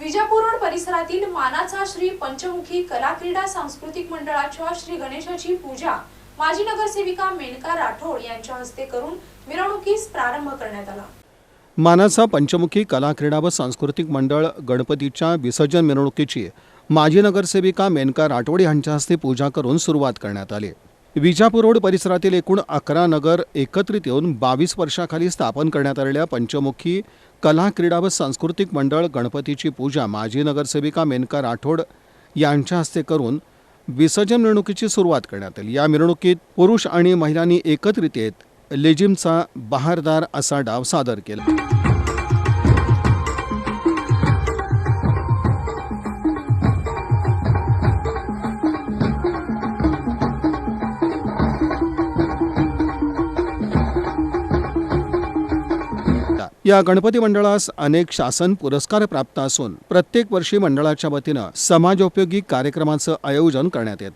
Vijapur road परिसरातील मानाचा श्री पंचमुखी कला क्रीडा सांस्कृतिक मंडळाच्या श्री गणेशाची पूजा माजी नगरसेविका मेनका राठोड यांच्या हस्ते करून मिरवणुकीस प्रारंभ करण्यात आला. मानाचा पंचमुखी कला क्रीडा व सांस्कृतिक मंडळ गणपतीच्या विसर्जन मिरवणुकीची माजी नगरसेविका मेनका राठोड यांच्या हस्ते पूजा करून सुरुवात करण्यात आली. विजापूर रोड परिसरातील एकूण अकरा नगर एकत्रित येऊन बावीस वर्षाखाली स्थापन करण्यात आलेल्या पंचमुखी कला क्रीडा व सांस्कृतिक मंडळ गणपतीची पूजा माजी नगरसेविका मेनका राठोड यांच्या हस्ते करून विसर्जन मिरवणुकीची सुरुवात करण्यात आली. या मिरवणुकीत पुरुष आणि महिलांनी एकत्रित येत लेजिमचा बहारदार असा डाव सादर केला. या गणपती मंडळास अनेक शासन पुरस्कार प्राप्त असून प्रत्येक वर्षी मंडळाच्या वतीनं समाजोपयोगी कार्यक्रमाचं आयोजन करण्यात येतं.